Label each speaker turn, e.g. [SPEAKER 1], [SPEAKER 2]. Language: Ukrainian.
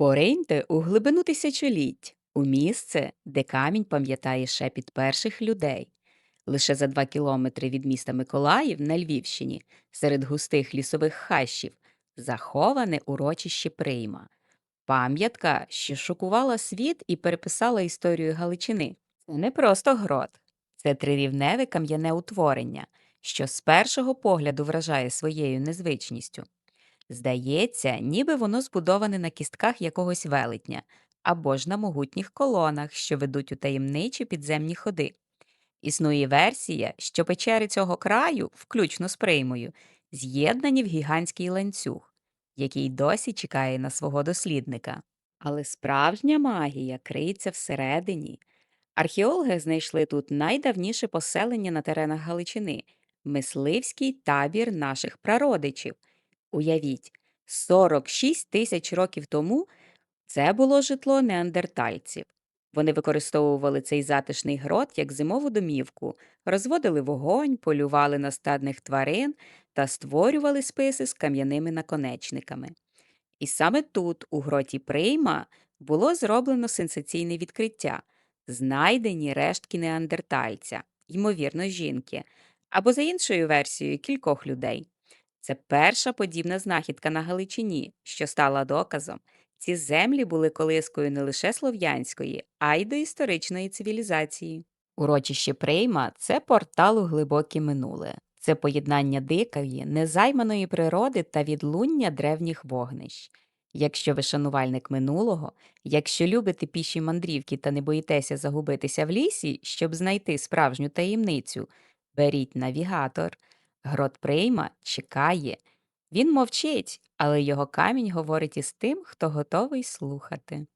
[SPEAKER 1] Пориньте у глибину тисячоліть, у місце, де камінь пам'ятає шепіт перших людей. Лише за два кілометри від міста Миколаїв на Львівщині, серед густих лісових хащів, заховане урочище Прийма. Пам'ятка, що шокувала світ і переписала історію Галичини. Це не просто грот, це трирівневе кам'яне утворення, що з першого погляду вражає своєю незвичністю. Здається, ніби воно збудоване на кістках якогось велетня або ж на могутніх колонах, що ведуть у таємничі підземні ходи. Існує версія, що печери цього краю, включно з приймою, з'єднані в гігантський ланцюг, який досі чекає на свого дослідника. Але справжня магія криється всередині. Археологи знайшли тут найдавніше поселення на теренах Галичини мисливський табір наших прародичів. Уявіть, 46 тисяч років тому це було житло неандертальців. Вони використовували цей затишний грот як зимову домівку, розводили вогонь, полювали на стадних тварин та створювали списи з кам'яними наконечниками. І саме тут, у гроті Прийма, було зроблено сенсаційне відкриття знайдені рештки неандертальця, ймовірно, жінки, або за іншою версією кількох людей. Це перша подібна знахідка на Галичині, що стала доказом. Ці землі були колискою не лише слов'янської, а й доісторичної цивілізації. Урочище Прейма це портал у глибоке минуле. Це поєднання дикої, незайманої природи та відлуння древніх вогнищ. Якщо ви шанувальник минулого, якщо любите піші мандрівки та не боїтеся загубитися в лісі, щоб знайти справжню таємницю, беріть навігатор. Грот прийма, чекає. Він мовчить, але його камінь говорить із тим, хто готовий слухати.